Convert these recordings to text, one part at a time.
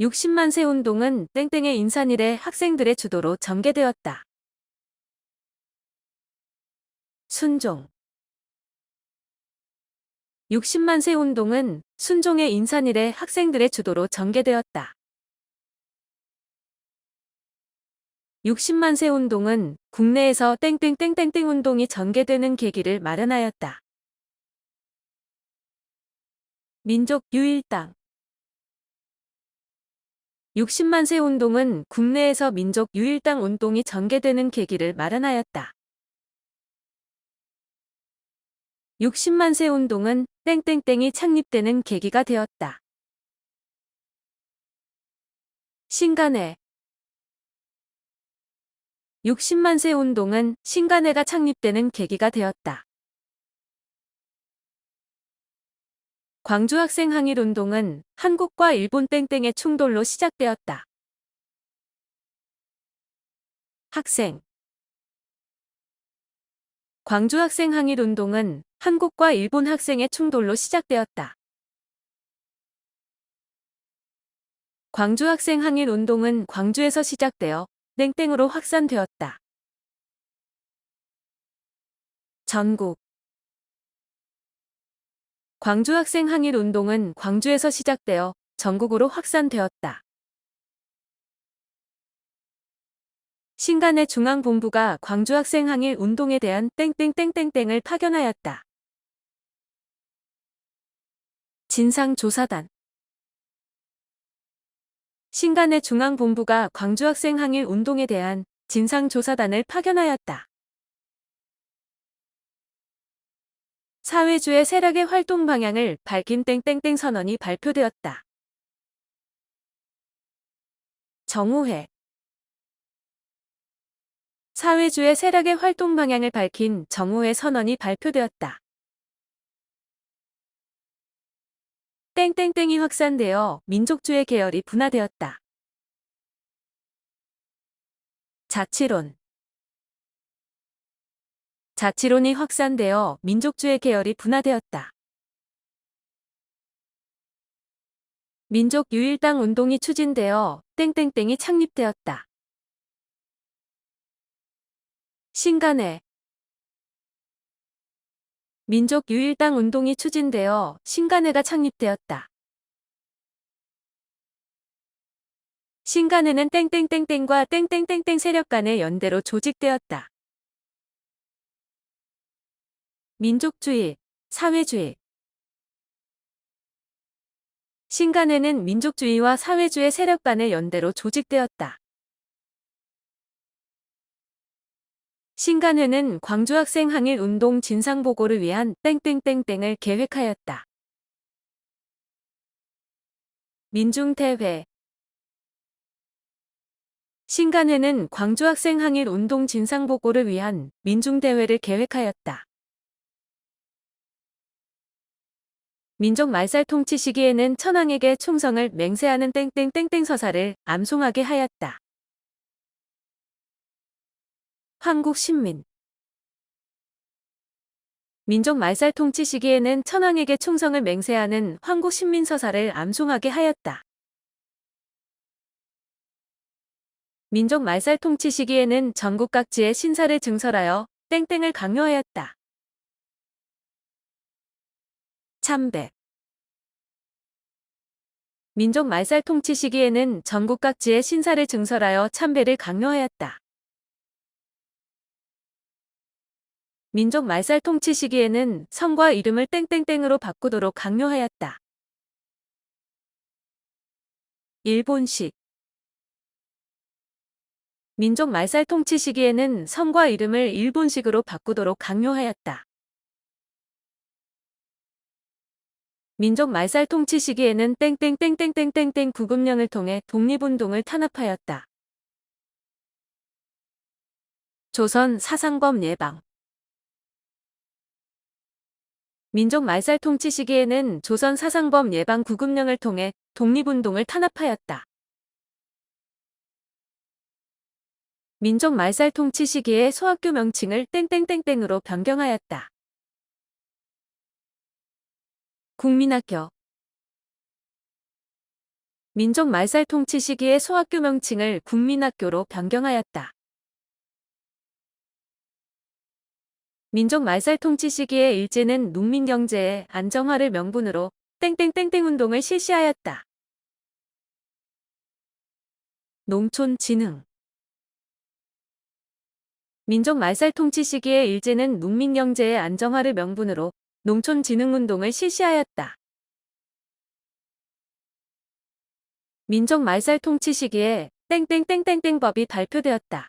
60만 세 운동은 땡땡의 인산일의 학생들의 주도로 전개되었다. 순종 60만 세 운동은 순종의 인산일의 학생들의 주도로 전개되었다. 60만 세 운동은 국내에서 땡땡땡땡땡 운동이 전개되는 계기를 마련하였다. 민족 유일당 60만 세 운동은 국내에서 민족 유일당 운동이 전개되는 계기를 마련하였다. 60만 세 운동은 땡땡땡이 창립되는 계기가 되었다. 신간회 60만 세 운동은 신간회가 창립되는 계기가 되었다. 광주 학생 항일 운동은 한국과 일본 땡땡의 충돌로 시작되었다. 학생 광주 학생 항일 운동은 한국과 일본 학생의 충돌로 시작되었다. 광주 학생 항일 운동은 광주에서 시작되어 땡땡으로 확산되었다. 전국 광주 학생 항일 운동은 광주에서 시작되어 전국으로 확산되었다. 신간의 중앙본부가 광주 학생 항일 운동에 대한 땡땡땡땡땡을 파견하였다. 진상조사단 신간의 중앙본부가 광주 학생 항일 운동에 대한 진상조사단을 파견하였다. 사회주의 세력의 활동 방향을 밝힌 땡땡땡 선언이 발표되었다. 정우회 사회주의 세력의 활동 방향을 밝힌 정우회 선언이 발표되었다. 땡땡땡이 확산되어 민족주의 계열이 분화되었다. 자치론 자치론이 확산되어 민족주의 계열이 분화되었다. 민족 유일당 운동이 추진되어 땡땡땡이 창립되었다. 신간회 민족 유일당 운동이 추진되어 신간회가 창립되었다. 신간회는 땡땡땡땡과 땡땡땡땡 세력 간의 연대로 조직되었다. 민족주의, 사회주의 신간회는 민족주의와 사회주의 세력 간의 연대로 조직되었다. 신간회는 광주학생 항일 운동 진상 보고를 위한 땡땡땡땡을 계획하였다. 민중대회 신간회는 광주학생 항일 운동 진상 보고를 위한 민중대회를 계획하였다. 민족 말살 통치 시기에는 천황에게 충성을 맹세하는 땡땡땡땡 서사를 암송하게 하였다. 한국 신민 민족 말살 통치 시기에는 천황에게 충성을 맹세하는 황국 신민 서사를 암송하게 하였다. 민족 말살 통치 시기에는 전국 각지에 신사를 증설하여 땡땡을 강요하였다. 참배 민족 말살 통치 시기에는 전국 각지에 신사를 증설하여 참배를 강요하였다. 민족 말살 통치 시기에는 성과 이름을 땡땡땡으로 바꾸도록 강요하였다. 일본식 민족 말살 통치 시기에는 성과 이름을 일본식으로 바꾸도록 강요하였다. 민족 말살 통치 시기에는 땡땡땡땡땡땡땡 구급령을 통해 독립운동을 탄압하였다. 조선 사상범 예방 민족 말살 통치 시기에는 조선 사상범 예방 구급령을 통해 독립운동을 탄압하였다. 민족 말살 통치 시기에 소학교 명칭을 땡땡땡땡으로 변경하였다. 국민학교 민족 말살 통치 시기의 소학교 명칭을 국민학교로 변경하였다. 민족 말살 통치 시기의 일제는 농민 경제의 안정화를 명분으로 땡땡땡땡 운동을 실시하였다. 농촌 진흥 민족 말살 통치 시기의 일제는 농민 경제의 안정화를 명분으로 농촌 진흥 운동을 실시하였다. 민족 말살 통치 시기에 땡땡땡땡땡 법이 발표되었다.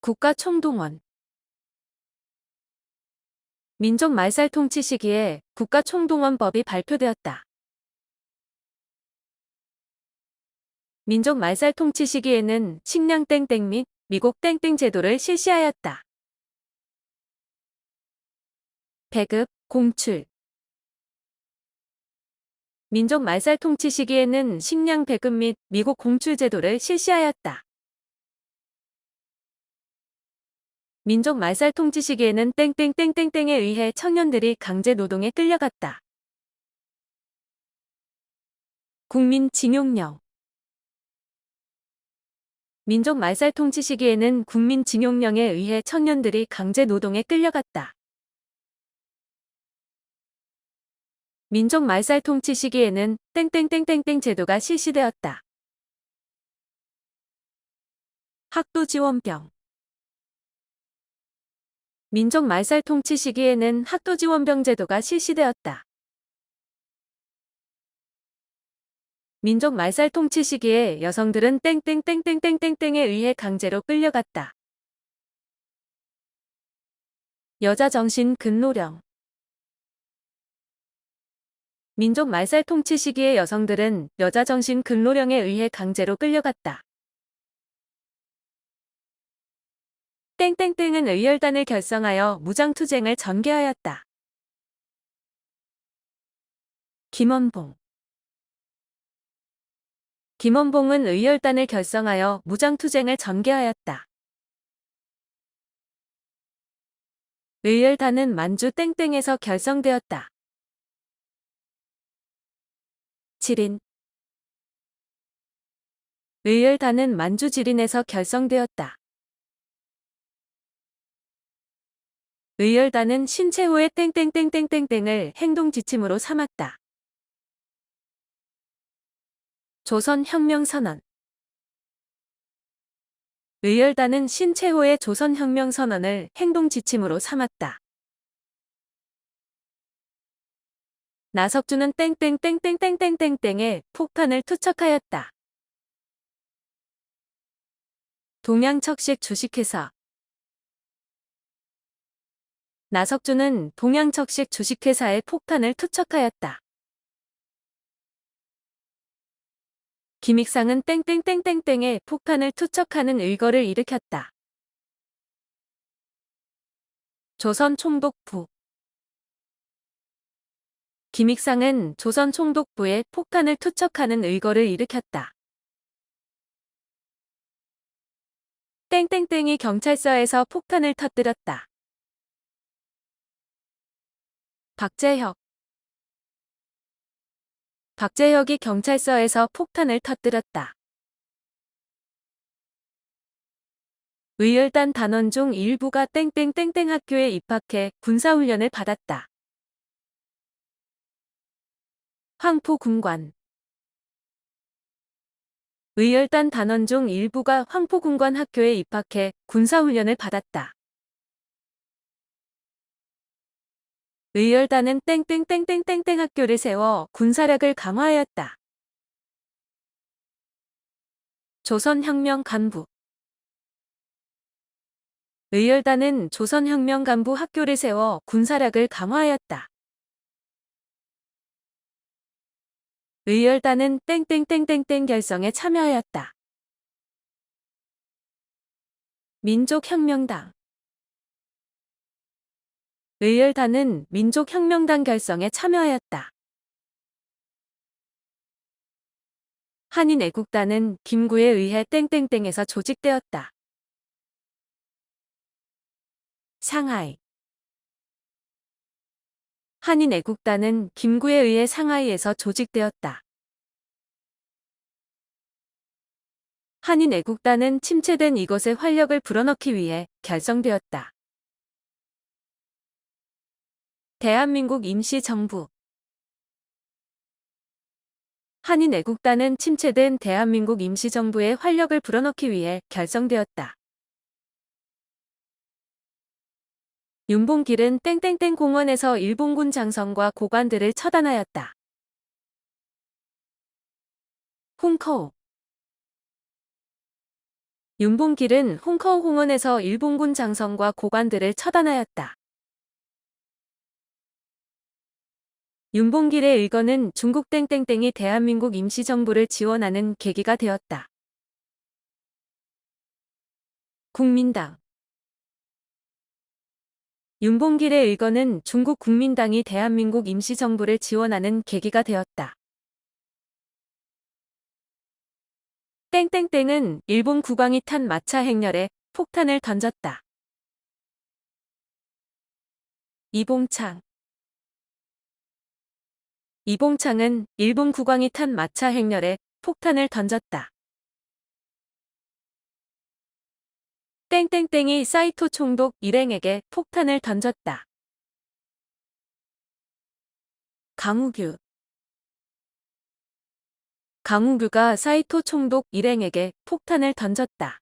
국가 총동원 민족 말살 통치 시기에 국가 총동원법이 발표되었다. 민족 말살 통치 시기에는 식량 땡땡 및 미국 땡땡 제도를 실시하였다. 배급, 공출 민족 말살 통치 시기에는 식량 배급 및 미국 공출 제도를 실시하였다. 민족 말살 통치 시기에는 땡땡땡땡땡에 의해 청년들이 강제 노동에 끌려갔다. 국민 징용령 민족 말살 통치 시기에는 국민 징용령에 의해 청년들이 강제 노동에 끌려갔다. 민족 말살 통치 시기에는 땡땡땡땡땡 제도가 실시되었다. 학도 지원병 민족 말살 통치 시기에는 학도 지원병 제도가 실시되었다. 민족 말살 통치 시기에 여성들은 땡땡땡땡땡땡땡에 의해 강제로 끌려갔다. 여자 정신 근로령 민족 말살 통치 시기의 여성들은 여자 정신 근로령에 의해 강제로 끌려갔다. 땡땡땡은 의열단을 결성하여 무장투쟁을 전개하였다. 김원봉 김원봉은 의열단을 결성하여 무장투쟁을 전개하였다. 의열단은 만주 땡땡에서 결성되었다. 지린 의열단은 만주 지린에서 결성되었다. 의열단은 신체호의 땡땡땡땡땡땡을 행동 지침으로 삼았다. 조선혁명선언 의열단은 신체호의 조선혁명선언을 행동 지침으로 삼았다. 나석주는 땡땡땡땡땡땡땡에 폭탄을 투척하였다. 동양척식 주식회사 나석주는 동양척식 주식회사에 폭탄을 투척하였다. 김익상은 땡땡땡땡땡에 폭탄을 투척하는 의거를 일으켰다. 조선 총독부 김익상은 조선 총독부에 폭탄을 투척하는 의거를 일으켰다. 땡땡땡이 경찰서에서 폭탄을 터뜨렸다. 박재혁 박재혁이 경찰서에서 폭탄을 터뜨렸다. 의열단 단원 중 일부가 땡땡땡땡 학교에 입학해 군사훈련을 받았다. 황포군관 의열단 단원 중 일부가 황포군관 학교에 입학해 군사훈련을 받았다. 의열단은 땡땡땡땡땡땡 학교를 세워 군사력을 강화하였다. 조선혁명 간부 의열단은 조선혁명 간부 학교를 세워 군사력을 강화하였다. 의열단은 땡땡땡땡땡 결성에 참여하였다. 민족혁명당 의열단은 민족혁명당 결성에 참여하였다. 한인애국단은 김구에 의해 땡땡땡에서 조직되었다. 상하이 한인 애국단은 김구에 의해 상하이에서 조직되었다. 한인 애국단은 침체된 이곳에 활력을 불어넣기 위해 결성되었다. 대한민국 임시정부 한인 애국단은 침체된 대한민국 임시정부의 활력을 불어넣기 위해 결성되었다. 윤봉길은 땡땡땡 공원에서 일본군 장성과 고관들을 처단하였다. 홍커우 윤봉길은 홍커우 공원에서 일본군 장성과 고관들을 처단하였다. 윤봉길의 의거는 중국 땡땡땡이 대한민국 임시정부를 지원하는 계기가 되었다. 국민당 윤봉길의 의거는 중국 국민당이 대한민국 임시정부를 지원하는 계기가 되었다. 땡땡땡은 일본 국왕이 탄 마차 행렬에 폭탄을 던졌다. 이봉창 이봉창은 일본 국왕이 탄 마차 행렬에 폭탄을 던졌다. 땡땡땡이 사이토 총독 일행에게 폭탄을 던졌다. 강우규 강우규가 사이토 총독 일행에게 폭탄을 던졌다.